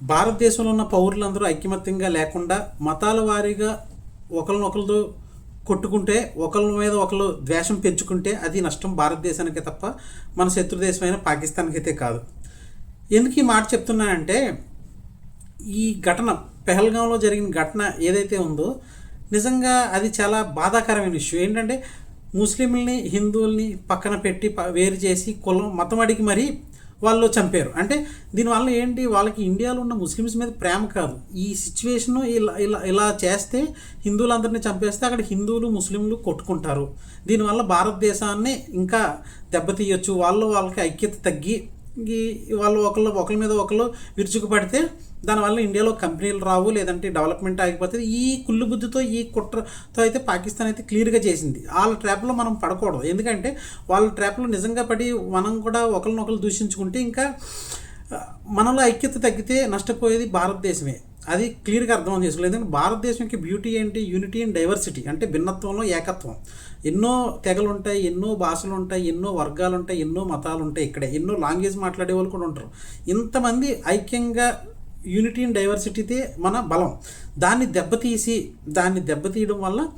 భారతదేశంలో ఉన్న పౌరులందరూ ఐకమత్యంగా లేకుండా మతాల వారీగా ఒకరినొకరితో కొట్టుకుంటే ఒకరి మీద ఒకరు ద్వేషం పెంచుకుంటే అది నష్టం భారతదేశానికే తప్ప మన శత్రుదేశమైన పాకిస్తాన్కి అయితే కాదు. ఎందుకు ఈ మాట చెప్తున్నానంటే ఈ ఘటన పెహల్గాంలో జరిగిన ఘటన ఏదైతే ఉందో నిజంగా అది చాలా బాధాకరమైన ఇష్యూ ఏంటంటే ముస్లింలని హిందువుల్ని పక్కన పెట్టి వేరు చేసి కులం మతం అడిగి మరీ వాళ్ళు చంపారు. అంటే దీనివల్ల ఏంటి? వాళ్ళకి ఇండియాలో ఉన్న ముస్లిమ్స్ మీద ప్రేమ కాదు. ఈ సిచ్యువేషన్ ఇలా ఇలా ఇలా చేస్తే హిందువులందరినీ చంపేస్తే అక్కడ హిందువులు ముస్లింలు కొట్టుకుంటారు. దీనివల్ల భారతదేశాన్ని ఇంకా దెబ్బతీయొచ్చు. వాళ్ళు వాళ్ళకి ఐక్యత తగ్గి వాళ్ళు ఒకళ్ళు ఒకరి మీద ఒకళ్ళు విరుచుకుపడితే దానివల్ల ఇండియాలో కంపెనీలు రావు లేదంటే డెవలప్మెంట్ ఆగిపోతుంది. ఈ కుళ్ళు బుద్ధితో ఈ కుట్రతో అయితే పాకిస్తాన్ అయితే క్లియర్గా చేసింది. వాళ్ళ ట్రాప్లో మనం పడకూడదు. ఎందుకంటే వాళ్ళ ట్రాప్లో నిజంగా పడి మనం కూడా ఒకరినొకరు దూషించుకుంటే ఇంకా మనలో ఐక్యత తగ్గితే నష్టపోయేది భారతదేశమే. అది క్లియర్గా అర్థం చేసుకోలేదు ఎందుకంటే భారతదేశం యొక్క బ్యూటీ ఏంటి యూనిటీ అండ్ డైవర్సిటీ అంటే భిన్నత్వంలో ఏకత్వం. ఎన్నో తెగలు ఉంటాయి ఎన్నో భాషలు ఉంటాయి ఎన్నో వర్గాలు ఉంటాయి ఎన్నో మతాలు ఉంటాయి ఇక్కడే. ఎన్నో లాంగ్వేజ్ మాట్లాడే వాళ్ళు కూడా ఉంటారు. ఇంతమంది ఐక్యంగా యూనిటీ అండ్ డైవర్సిటీతే మన బలం. దాన్ని దెబ్బతీసి దాన్ని దెబ్బతీయడం వల్ల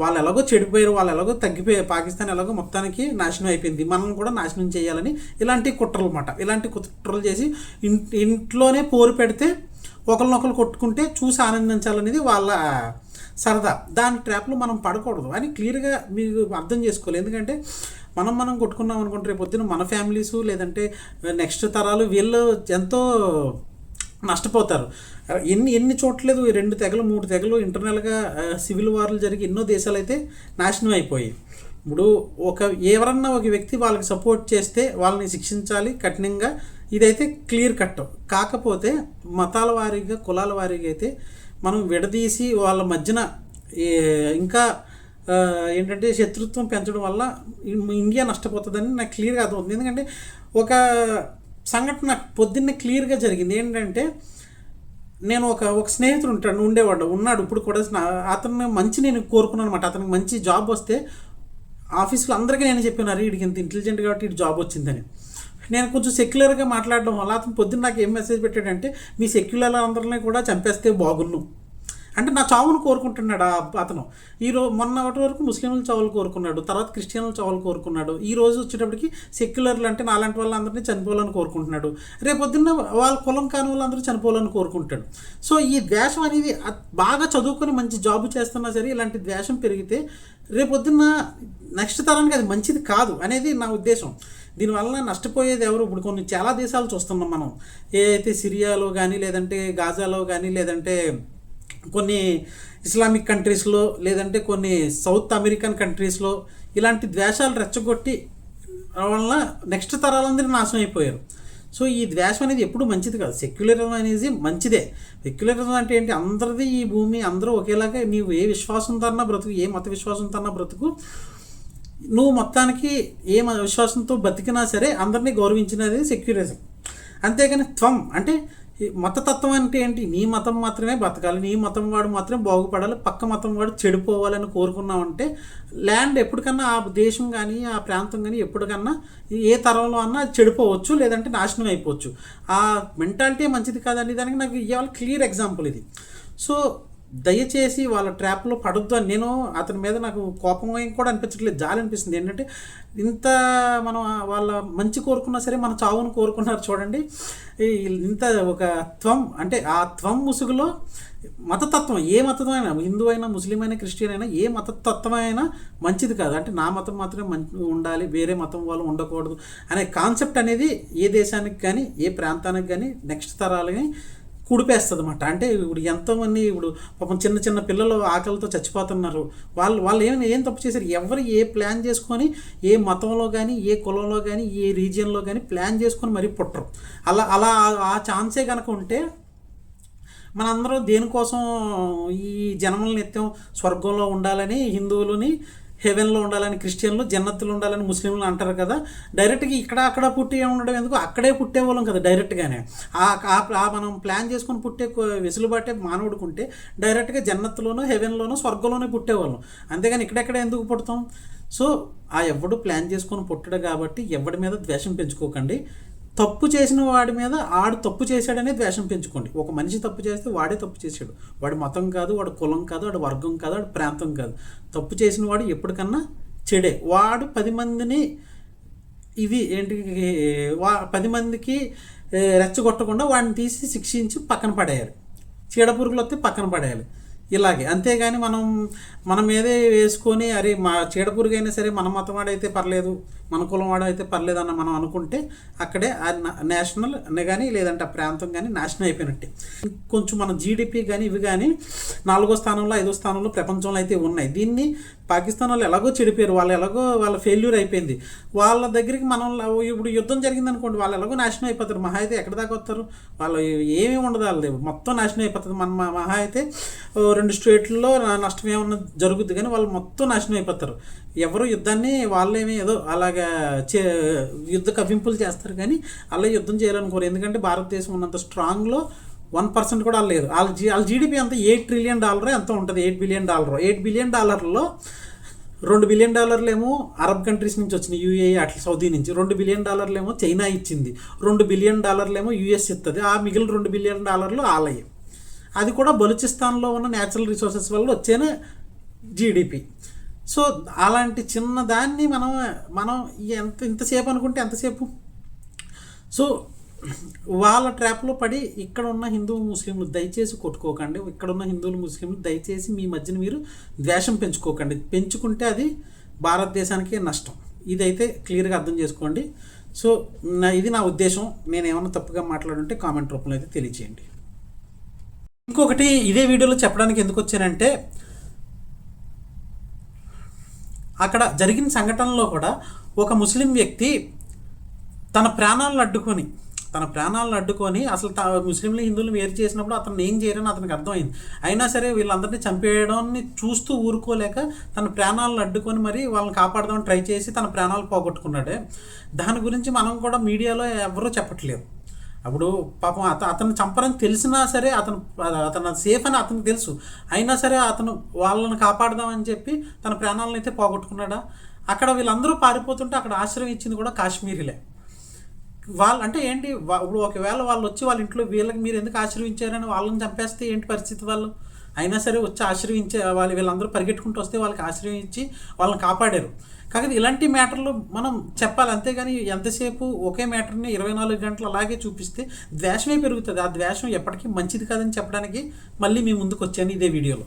వాళ్ళు ఎలాగో చెడిపోయారు వాళ్ళు ఎలాగో తగ్గిపోయారు పాకిస్తాన్ ఎలాగో మొత్తానికి నాశనం అయిపోయింది. మనం కూడా నాశనం చేయాలని ఇలాంటి కుట్రలు అన్నమాట ఇలాంటి కుట్రలు చేసి ఇంట్లోనే పోరు పెడితే ఒకరినొకరు కొట్టుకుంటే చూసి ఆనందించాలనేది వాళ్ళ సరదా. దాని ట్రాప్లో మనం పడకూడదు. అని క్లియర్గా మీరు అర్థం చేసుకోవాలి. ఎందుకంటే మనం మనం కొట్టుకున్నాం అనుకుంటే రేపు పొద్దున మన ఫ్యామిలీస్ లేదంటే నెక్స్ట్ తరాలు వీళ్ళు ఎంతో నష్టపోతారు. ఎన్ని ఎన్ని చోట్లేదు రెండు తెగలు మూడు తెగలు ఇంటర్నల్గా సివిల్ వార్లు జరిగి ఎన్నో దేశాలు అయితే నాశనం అయిపోయాయి. ఇప్పుడు ఒక ఎవరన్నా ఒక వ్యక్తి వాళ్ళకి సపోర్ట్ చేస్తే వాళ్ళని శిక్షించాలి కఠినంగా ఇదైతే క్లియర్ కట్ కాకపోతే మతాల వారీగా కులాల వారీగా అయితే మనం విడదీసి వాళ్ళ మధ్యన ఇంకా ఏంటంటే శత్రుత్వం పెంచడం వల్ల ఇండియా నష్టపోతుందని నాకు క్లియర్గా అర్థమవుతుంది. ఎందుకంటే ఒక సంఘటన పొద్దున్నే క్లియర్గా జరిగింది. ఏంటంటే నేను ఒక ఒక స్నేహితుడు ఉంటాడు ఉండేవాడు ఉన్నాడు ఇప్పుడు కూడా స్నా- అతను మంచి నేను కోరుకున్నాను అనమాట అతనికి మంచి జాబ్ వస్తే ఆఫీస్లో అందరికీ నేను చెప్పాను అరే వీడికి ఇంత ఇంటెలిజెంట్ కాబట్టి ఇటు జాబ్ వచ్చిందని. నేను కొంచెం సెక్యులర్గా మాట్లాడడం వల్ల అతను పొద్దున్న నాకు ఏం మెసేజ్ పెట్టాడంటే మీ సెక్యులర్ అందరినీ కూడా చంపేస్తే బాగున్ను. అంటే నా చావును కోరుకుంటున్నాడు ఆ అతను. ఈ రోజు మొన్న వరకు ముస్లింలు చావులు కోరుకున్నాడు తర్వాత క్రిస్టియన్లు చావులు కోరుకున్నాడు. ఈ రోజు వచ్చేటప్పటికి సెక్యులర్లు అంటే నాలాంటి వాళ్ళందరినీ చనిపోవాలని కోరుకుంటున్నాడు. రేపొద్దున్న వాళ్ళ కులం కాని వాళ్ళందరూ చనిపోవాలని కోరుకుంటాడు. సో ఈ ద్వేషం అనేది బాగా చదువుకొని మంచి జాబ్ చేస్తున్నా సరే ఇలాంటి ద్వేషం పెరిగితే రేపొద్దున్న నెక్స్ట్ తరానికి అది మంచిది కాదు అనేది నా ఉద్దేశం. దీనివల్ల నష్టపోయేది ఎవరు? ఇప్పుడు కొన్ని చాలా దేశాలు చూస్తున్నాం మనం. ఏదైతే సిరియాలో కానీ లేదంటే గాజాలో కానీ లేదంటే కొన్ని ఇస్లామిక్ కంట్రీస్లో లేదంటే కొన్ని సౌత్ అమెరికన్ కంట్రీస్లో ఇలాంటి ద్వేషాలు రెచ్చగొట్టి వల్ల నెక్స్ట్ తరాలందరూ నాశనం అయిపోయారు. సో ఈ ద్వేషం అనేది ఎప్పుడు మంచిది కాదు. సెక్యులరిజం అనేది మంచిదే. సెక్యులరిజం అంటే ఏంటి? అందరిది ఈ భూమి అందరూ ఒకేలాగా నీవు ఏ విశ్వాసంతో తన్నా బ్రతుకు ఏ మత విశ్వాసంతో అన్నా బ్రతుకు నువ్వు మొత్తానికి ఏ మత విశ్వాసంతో బతికినా సరే అందరినీ గౌరవించినది సెక్యులరిజం అంతేగాని త్వం అంటే మతతత్వం అంటే ఏంటి? నీ మతం మాత్రమే బతకాలి. నీ మతం వాడు మాత్రమే బాగుపడాలి. పక్క మతం వాడు చెడిపోవాలని కోరుకున్నామంటే ల్యాండ్ ఎప్పటికన్నా ఆ దేశం కానీ ఆ ప్రాంతం కానీ ఎప్పటికన్నా ఏ తరంలో అన్నా చెడిపోవచ్చు లేదంటే నాశనం అయిపోవచ్చు. ఆ మెంటాలిటీ మంచిది కాదండి. దానికి నాకు ఇవాళ క్లియర్ ఎగ్జాంపుల్ ఇది. సో దయచేసి వాళ్ళ ట్రాప్లో పడొద్దు అని నేను అతని మీద నాకు కోపం కూడా అనిపించట్లేదు. జాలి అనిపిస్తుంది. ఏంటంటే ఇంత మనం వాళ్ళ మంచి కోరుకున్నా సరే మన చావును కోరుకున్నారు చూడండి. ఇంత ఒక త్వం అంటే ఆ త్వం ముసుగులో మతతత్వం ఏ మతం అయినా హిందూ అయినా ముస్లిం అయినా క్రిస్టియన్ అయినా ఏ మతతత్వం అయినా మంచిది కాదు. అంటే నా మతం మాత్రమే మంచి ఉండాలి. వేరే మతం వాళ్ళు ఉండకూడదు అనే కాన్సెప్ట్ అనేది ఏ దేశానికి కానీ ఏ ప్రాంతానికి కానీ నెక్స్ట్ తరాలని కుడిపేస్తుంది అనమాట అంటే ఇప్పుడు ఎంతోమంది ఇప్పుడు పాపం చిన్న చిన్న పిల్లలు ఆకలితో చచ్చిపోతున్నారు. వాళ్ళు వాళ్ళు ఏమైనా ఏం తప్పు చేశారు? ఎవరు ఏ ప్లాన్ చేసుకొని ఏ మతంలో కానీ ఏ కులంలో కానీ ఏ రీజియన్లో కానీ ప్లాన్ చేసుకొని మరీ పుట్టరు. అలా అలా ఆ- ఆ ఛాన్సే కనుక ఉంటే మనందరం దేనికోసం ఈ జనముల నిత్యం స్వర్గంలో ఉండాలని హిందువులని హెవెన్లో ఉండాలని క్రిస్టియన్లు జన్నత్తులు ఉండాలని ముస్లింలు అంటారు కదా డైరెక్ట్గా ఇక్కడ అక్కడ పుట్టి ఉండడం ఎందుకు? అక్కడే పుట్టేవాళ్ళం కదా డైరెక్ట్గానే. ఆ మనం ప్లాన్ చేసుకొని పుట్టే వెసులుబాటే మానవుడికి ఉంటే డైరెక్ట్గా జన్నత్తులోనూ హెవెన్లోనూ స్వర్గంలోనే పుట్టేవాళ్ళం. అంతేగాని ఇక్కడెక్కడ ఎందుకు పుడతాం? సో ఆ ఎవడు ప్లాన్ చేసుకొని పుట్టడు కాబట్టి ఎవడి మీద ద్వేషం పెంచుకోకండి. తప్పు చేసిన వాడి మీద ఆడు తప్పు చేశాడనే ద్వేషం పెంచుకోండి. ఒక మనిషి తప్పు చేస్తే వాడే తప్పు చేశాడు. వాడి మతం కాదు వాడి కులం కాదు వాడి వర్గం కాదు వాడి ప్రాంతం కాదు. తప్పు చేసిన వాడు ఎప్పటికన్నా చెడే. వాడు పది మందిని ఇది ఏంటి వా పది మందికి రెచ్చగొట్టకుండా వాడిని తీసి శిక్షించి పక్కన పడేయాలి. చీడపురుగులు వస్తే పక్కన పడేయాలి. ఇలాగే. అంతేగాని మనం మన మీదే వేసుకొని అరే మా చీడపురుగైనా సరే మన మతం వాడైతే పర్లేదు మన కులం వాడైతే పర్లేదు అన్న మనం అనుకుంటే అక్కడే ఆ నేషనల్ అనే కానీ లేదంటే ఆ ప్రాంతం కానీ నాశనం అయిపోయినట్టే. కొంచెం మన జీడిపి కానీ ఇవి కానీ నాలుగో స్థానంలో ఐదో స్థానంలో ప్రపంచంలో అయితే ఉన్నాయి. దీన్ని పాకిస్తాన్ వాళ్ళు ఎలాగో చెడిపోయారు వాళ్ళు ఎలాగో వాళ్ళ ఫెయిల్యూర్ అయిపోయింది. వాళ్ళ దగ్గరికి మనం ఇప్పుడు యుద్ధం జరిగింది అనుకోండి వాళ్ళు ఎలాగో నాశనం అయిపోతారు. మహా అయితే ఎక్కడ దాకా వస్తారు? వాళ్ళు ఏమీ ఉండదు వాళ్ళది. మొత్తం నాశనం అయిపోతుంది. మన మహా అయితే రెండు స్టేట్లలో నష్టం ఏమన్నా జరుగుద్ది కానీ వాళ్ళు మొత్తం నాశనం అయిపోతారు. ఎవరు యుద్ధాన్ని వాళ్ళేమి ఏదో అలాగా చే యుద్ధ కవింపులు చేస్తారు కానీ అలా యుద్ధం చేయాలనుకోరు. ఎందుకంటే భారతదేశం ఉన్నంత స్ట్రాంగ్లో వన్ పర్సెంట్ కూడా లేదు. వాళ్ళ జీ వాళ్ళ జీడిపి అంతా ఎయిట్ ట్రిలియన్ డాలర్ ఎంత ఉంటుంది. Eight billion dollar. Eight billion డాలర్లో రెండు బిలియన్ డాలర్లు ఏమో అరబ్ కంట్రీస్ నుంచి వచ్చినాయి యూఏఈ అట్లా సౌదీ నుంచి రెండు బిలియన్ డాలర్లు ఏమో చైనా ఇచ్చింది. రెండు బిలియన్ డాలర్లు ఏమో యూఎస్ ఇస్తుంది ఆ మిగిలిన రెండు బిలియన్ డాలర్లు ఆలయం. అది కూడా బలూచిస్తాన్లో ఉన్న న్యాచురల్ రిసోర్సెస్ వల్ల వచ్చేన జీడిపి. సో అలాంటి చిన్న దాన్ని మనం మనం ఎంత ఇంతసేపు అనుకుంటే ఎంతసేపు సో వాళ్ళ ట్రాప్లో పడి ఇక్కడ ఉన్న హిందూ ముస్లింలు దయచేసి కొట్టుకోకండి. ఇక్కడ ఉన్న హిందువులు ముస్లింలు దయచేసి మీ మధ్యన మీరు ద్వేషం పెంచుకోకండి. పెంచుకుంటే అది భారతదేశానికి నష్టం. ఇదైతే క్లియర్గా అర్థం చేసుకోండి. సో నా ఇది నా ఉద్దేశం. నేను ఏమైనా తప్పుగా మాట్లాడుంటే కామెంట్ రూపంలో అయితే తెలియచేయండి. ఇంకొకటి ఇదే వీడియోలో చెప్పడానికి ఎందుకు వచ్చానంటే అక్కడ జరిగిన సంఘటనలో కూడా ఒక ముస్లిం వ్యక్తి తన ప్రాణాలను అడ్డుకొని తన ప్రాణాలను అడ్డుకొని అసలు తా ముస్లింలు హిందువులు వేరు చేసినప్పుడు అతను ఏం చేయరని అతనికి అర్థమైంది. అయినా సరే వీళ్ళందరినీ చంపేయడాన్ని చూస్తూ ఊరుకోలేక తన ప్రాణాలను అడ్డుకొని మరి వాళ్ళని కాపాడదామని ట్రై చేసి తన ప్రాణాలు పోగొట్టుకున్నాడే. దాని గురించి మనం కూడా మీడియాలో ఎవరూ చెప్పట్లేదు. అప్పుడు పాపం అత అతను చంపరని తెలిసినా సరే అతను అతను సేఫ్ అని అతనికి తెలుసు. అయినా సరే అతను వాళ్ళని కాపాడదామని చెప్పి తన ప్రాణాలను అయితే పోగొట్టుకున్నాడా? అక్కడ వీళ్ళందరూ పారిపోతుంటే అక్కడ ఆశ్రయం ఇచ్చింది కూడా కాశ్మీరీలే. వాళ్ళు అంటే ఏంటి ఇప్పుడు ఒకవేళ వాళ్ళు వచ్చి వాళ్ళ ఇంట్లో వీళ్ళకి మీరు ఎందుకు ఆశ్రయించారని వాళ్ళని చంపేస్తే ఏంటి పరిస్థితి వాళ్ళు? అయినా సరే వచ్చి ఆశ్రయించే వాళ్ళు వీళ్ళందరూ పరిగెట్టుకుంటూ వస్తే వాళ్ళకి ఆశీర్వించి వాళ్ళని కాపాడారు. కాకపోతే ఇలాంటి మ్యాటర్లు మనం చెప్పాలి. అంతేగాని ఎంతసేపు ఒకే మ్యాటర్ని ఇరవై నాలుగు గంటలు అలాగే చూపిస్తే ద్వేషమే పెరుగుతుంది. ఆ ద్వేషం ఎప్పటికీ మంచిది కాదని చెప్పడానికి మళ్ళీ మీ ముందుకు వచ్చాను ఇదే వీడియోలో.